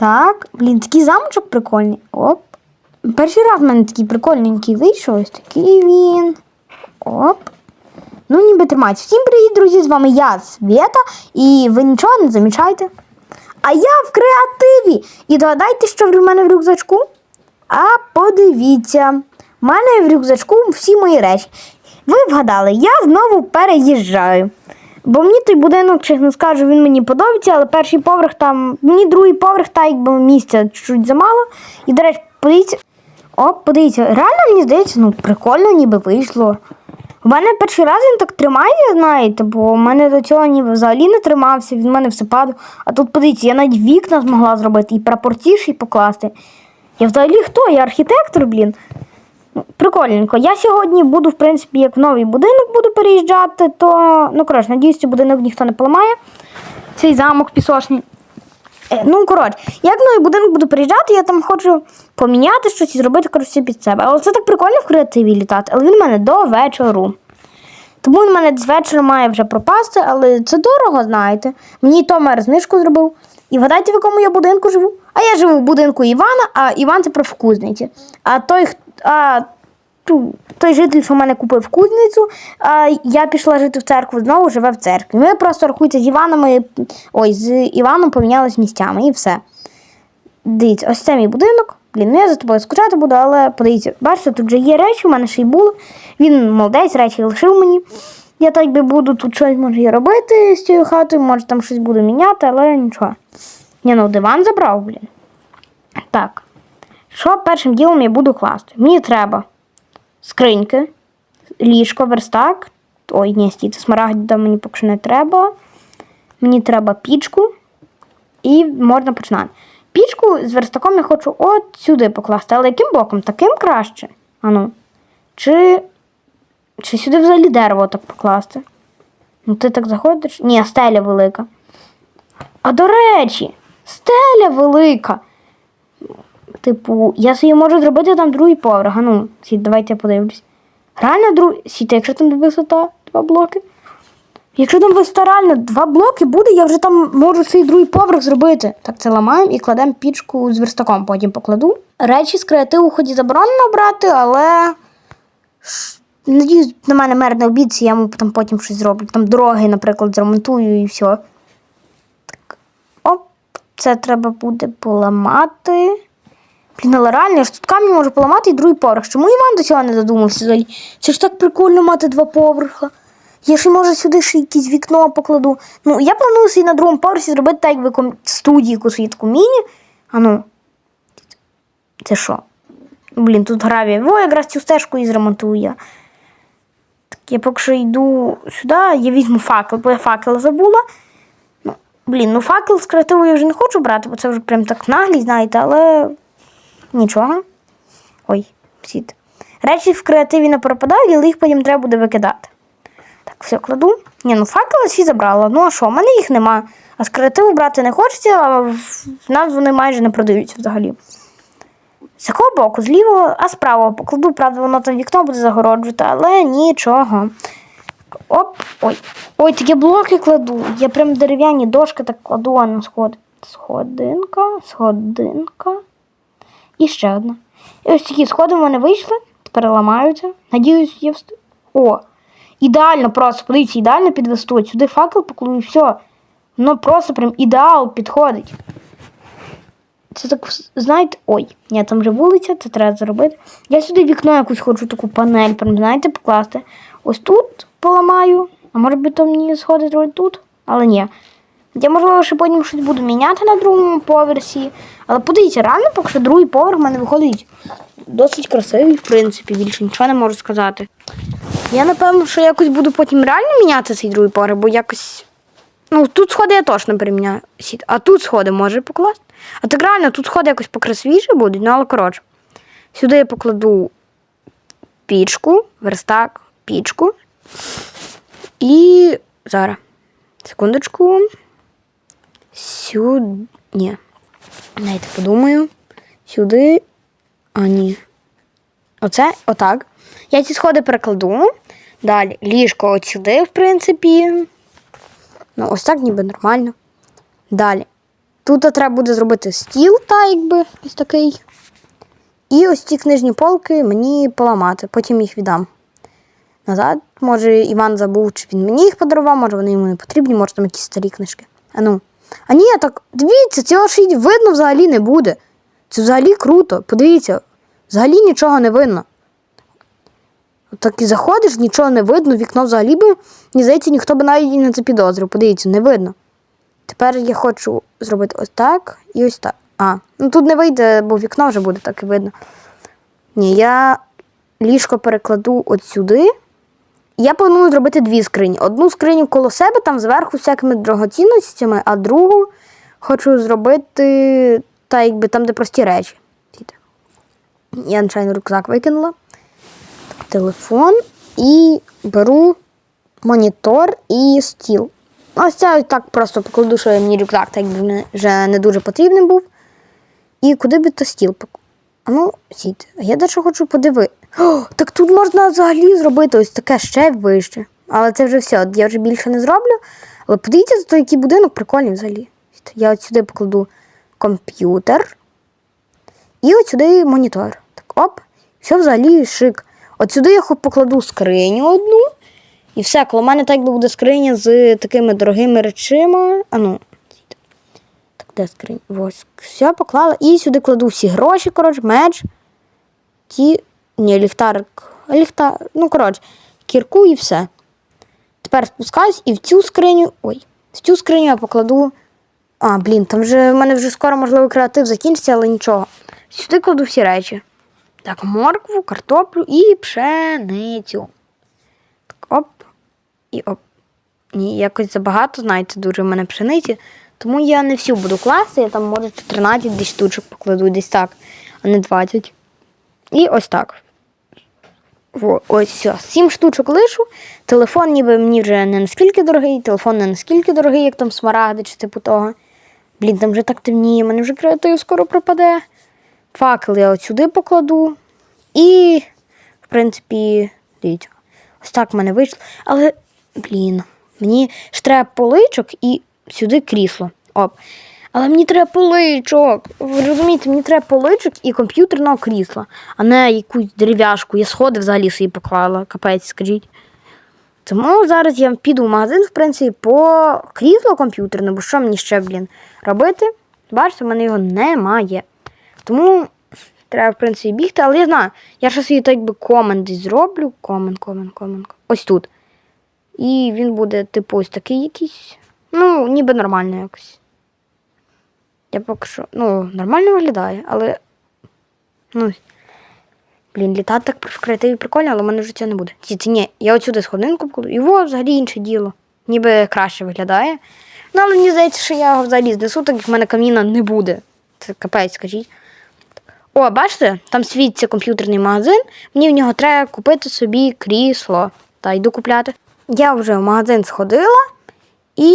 Так, блін, такий замочок прикольний. Оп. Перший раз в мене такий прикольненький вийшов. Ось такий він. Оп. Ну, ніби тримається. Всім привіт, друзі! З вами я, Свєта, і ви нічого не замічаєте. А я в креативі. І догадайте, що в мене в рюкзачку? А подивіться, в мене в рюкзачку всі мої речі. Ви вгадали, я знову переїжджаю. Бо мені той будинок, чесно скажу, він мені подобається, але перший поверх там, мені другий поверх, та якби місця чуть замало. І, до речі, подивіться. О, подивіться, реально мені здається, ну прикольно ніби вийшло. У мене перший раз він так тримає, знаєте, бо у мене до цього ніби взагалі не тримався, він мене все падав. А тут подивіться, я навіть вікна змогла зробити і прапортіші покласти. Я взагалі хто? Я архітектор, блін. Ну, Прикольненько. Я сьогодні буду, в принципі, як в новий будинок буду переїжджати, то, ну, коротше, надіюсь, цей будинок ніхто не поламає. Цей замок пісочний. Е, Ну, коротше, як в новий будинок буду переїжджати, я там хочу поміняти щось і зробити коротше, під себе. Але це так прикольно в креативі літати, але він в мене до вечору. Тому він в мене з вечора має вже пропасти, але це дорого, знаєте. Мені Томер знижку зробив. І вгадайте, в якому я будинку живу? А я живу в будинку Івана, а Іван це в кузниці. А той, а, ту- той житель, що в мене купив кузницю, а я пішла жити в церкву, знову живе в церкві. Ми просто рахуйте з Іваном, ой, з Іваном помінялись місцями і все. Дивіться, ось це мій будинок. Блін, ну я за тобою скучати буду, але подивіться, бачите, тут вже є речі, у мене ще й були. Він молодець, речі лишив мені. Я так би буду тут щось може робити з цією хатою, може там щось буду міняти, але нічого. Ні, ну диван забрав, блін. Так. Що першим ділом я буду класти? Мені треба скриньки, ліжко, верстак. Ой, ні, стійте, смарагда мені поки що не треба. Мені треба пічку. І можна починати. Пічку з верстаком я хочу от сюди покласти. Але яким боком? Таким краще. Ану. Чи. Чи сюди взагалі дерево так покласти? Ну ти так заходиш? Ні, стеля велика. А до речі, стеля велика. Типу, я собі можу зробити там другий поверх. Ну, давайте я подивлюсь. Реально другий. Сіть, якщо там висота два блоки. Якщо там висота реально два блоки буде, я вже там можу свій другий поверх зробити. Так, це ламаємо і кладемо пічку з верстаком, потім покладу. Речі з креативу хоч і заборонено брати, але. Надіюсь, на мене мер не обідці, я йому там потім щось зроблю. Там дороги, наприклад, зремонтую і все. Так. Оп, це треба буде поламати. Блін, але реально, я ж тут камінь можу поламати і другий поверх. Чому Іван до цього не додумався? Це ж так прикольно мати два поверха. Я ще може сюди ще якесь вікно покладу. Ну, я планую собі на другому поверсі зробити так, якби ком- студію якусь таку міні. А ну. Це що? Блін, тут гравія. Во, якраз цю стежку і зремонтую я. Так я поки що йду сюди, я візьму факел, бо я факел забула. Ну, блін, ну факел з креативу я вже не хочу брати, бо це вже прям так наглі, знаєте, але нічого. Ой, сіт. Речі в креативі не пропадають, але їх потім треба буде викидати. Так, все кладу. Ні, ну факели всі забрала. Ну а що, в мене їх нема. А з креативу брати не хочеться, а в нас вони майже не продаються взагалі. З якого боку? З лівого, а з правого покладу, правда, воно там вікно буде загороджувати, але нічого. Оп, ой. Ой, такі блоки кладу. Я прям дерев'яні дошки так кладу, а на сход. Сходинка, сходинка. І ще одна. І ось такі сходи в мене вийшли, тепер ламаються. Надіюсь, я встиг. О! Ідеально просто, подивіться, ідеально підвестуть. Сюди факел покладу і все. Воно просто прям ідеал підходить. Це так, знаєте, ой, ні, там вже вулиця, це треба зробити. Я сюди вікно якусь хочу таку панель, прям, знаєте, покласти. Ось тут поламаю, а може би то мені сходить тут, але ні. Я, можливо, ще потім щось буду міняти на другому поверсі. Але подивіться, реально, поки що другий поверх в мене виходить досить красивий, в принципі, більше нічого не можу сказати. Я напевно, що якось буду потім реально міняти цей другий поверх, бо якось. Ну, тут сходи я точно переміняю. Сіт. А тут сходи може покласти. А так реально, тут сходи якось покрасивіше будуть, ну але коротше. Сюди я покладу пічку, верстак, пічку. І зараз. Секундочку. Сюди. Ні. Дайте подумаю. Сюди. А, ні. Оце, отак. Я ці сходи перекладу. Далі ліжко от сюди, в принципі. Ну, ось так ніби нормально. Далі. Тут треба буде зробити стіл, та якби ось такий. І ось ці книжні полки мені поламати, потім їх віддам. Назад, може, Іван забув, чи він мені їх подарував, може вони йому не потрібні, може там якісь старі книжки. А ну. А ні, так дивіться, цього ж видно взагалі не буде. Це взагалі круто. Подивіться, взагалі нічого не видно. Так і заходиш, нічого не видно, вікно взагалі би, мені здається, ніхто би навіть і не запідозрив. Подивіться, не видно. Тепер я хочу зробити ось так і ось так. А, ну тут не вийде, бо вікно вже буде так і видно. Ні, я ліжко перекладу от сюди. Я планую зробити дві скрині. Одну скриню коло себе, там зверху всякими драгоцінностями, а другу хочу зробити та якби там, де прості речі. Я нечайно рюкзак викинула. Телефон і беру монітор і стіл. Ось це так просто покладу, що мені рюкзак так вже не дуже потрібний був. І куди би то стіл ну, сідь. Я дещо хочу подивити. О, так тут можна взагалі зробити ось таке ще вище. Але це вже все. Я вже більше не зроблю. Але подивіться, зато який будинок прикольний взагалі. Я от сюди покладу комп'ютер. І от сюди монітор. Так, оп. Все взагалі шик. От сюди я покладу скриню одну. І все, коло мене так би буде скриня з такими дорогими речима. А ну, так, де скриня? Ось, все поклала. І сюди кладу всі гроші, коротше, меч. Ті. Ні, ліхтарик. Ліхтар. Ну, коротше, кірку і все. Тепер спускаюсь і в цю скриню. Ой, в цю скриню я покладу. А, блін, там вже в мене вже скоро, можливо, креатив закінчиться, але нічого. Сюди кладу всі речі. Так, моркву, картоплю і пшеницю. Так, оп. І оп. Ні, якось забагато, знаєте, дуже в мене пшениці. Тому я не всю буду класти, я там, може, 14 десь штучок покладу десь так, а не 20. І ось так. Во, ось все. Сім штучок лишу. Телефон ніби мені вже не наскільки дорогий, телефон не наскільки дорогий, як там смарагди чи типу того. Блін, там вже так темніє, мене вже креатив скоро пропаде. Факел я от сюди покладу. І, в принципі, дивіться, ось так в мене вийшло. Але, блін, мені ж треба поличок і сюди крісло. Оп. Але мені треба поличок. Ви розумієте, мені треба поличок і комп'ютерного крісла, а не якусь дерев'яшку. Я сходи взагалі собі поклала, капець, скажіть. Тому зараз я піду в магазин, в принципі, по крісло комп'ютерне, бо що мені ще, блін, робити? Бачите, в мене його немає. Тому треба, в принципі, бігти, але я знаю, я ще собі так би комент десь зроблю. Комент, комент, комент. Ось тут. І він буде, типу, ось такий якийсь. Ну, ніби нормально якось. Я поки що, ну, нормально виглядає, але. Ну. Блін, літати так в креативі прикольно, але в мене цього не буде. Ці, ні, я отсюди сходинку покладу, во, взагалі інше діло. Ніби краще виглядає. Ну, але мені здається, що я його взагалі знесу, так як в мене каміна не буде. Це капець, скажіть. О, бачите, там світиться комп'ютерний магазин. Мені в нього треба купити собі крісло. Та йду купляти. Я вже в магазин сходила. І,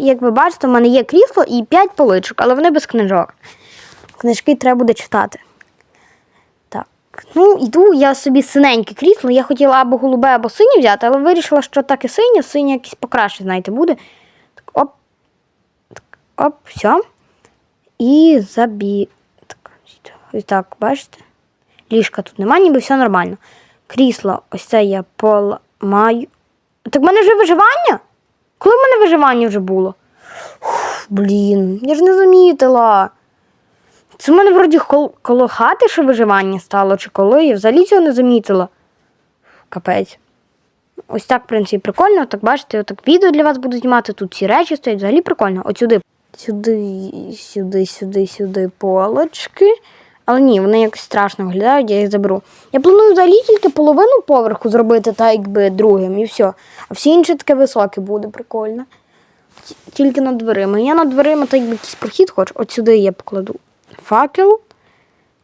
як ви бачите, в мене є крісло і 5 поличок, але вони без книжок. Книжки треба буде читати. Так, ну йду, я собі синеньке крісло. Я хотіла або голубе, або синє взяти, але вирішила, що так і синє, синє якесь покраще, знаєте, буде. Так, оп. Так, оп, все. І забі. Так, ось так, бачите? Ліжка тут немає, ніби все нормально. Крісло, ось це я поламаю. Так в мене вже виживання? Коли в мене виживання вже було? Ух, блін, я ж не замітила. Це в мене вроді кол- коло хати ще виживання стало, чи коли, я взагалі цього не замітила. Капець. Ось так, в принципі, прикольно. Так бачите, отак відео для вас буду знімати. Тут ці речі стоять, взагалі прикольно. От сюди. Сюди, сюди, сюди, сюди полочки. Але ні, вони якось страшно виглядають, я їх заберу. Я планую взагалі тільки половину поверху зробити, так якби другим, і все. А всі інші таке високе буде, прикольно. Тільки над дверима. Я над дверима так якби якийсь прохід хочу. От сюди я покладу факел,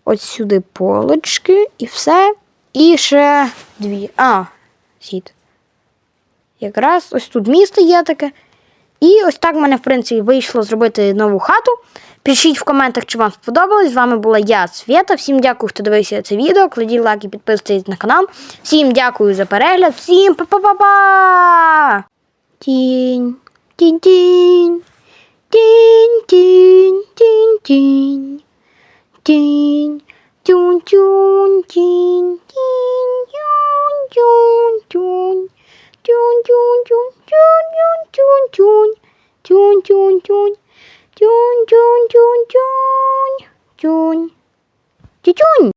от сюди полочки і все. І ще дві. А, сід. Якраз ось тут місто є таке. І ось так в мене, в принципі, вийшло зробити нову хату. Пишіть в коментах, чи вам сподобалось. З вами була я, Свята. Всім дякую, хто дивився це відео. Кладіть лайк і підписуйтесь на канал. Всім дякую за перегляд. Всім па-па-па-па! Тінь, тінь, тінь. Тінь, тінь, тінь, тінь. Тінь. Тюнь, тюнь, тінь, тюнь. Тюнь, тюнь, тюнь. Тюнь, тюнь, тюнь, тюнь. Тюнь.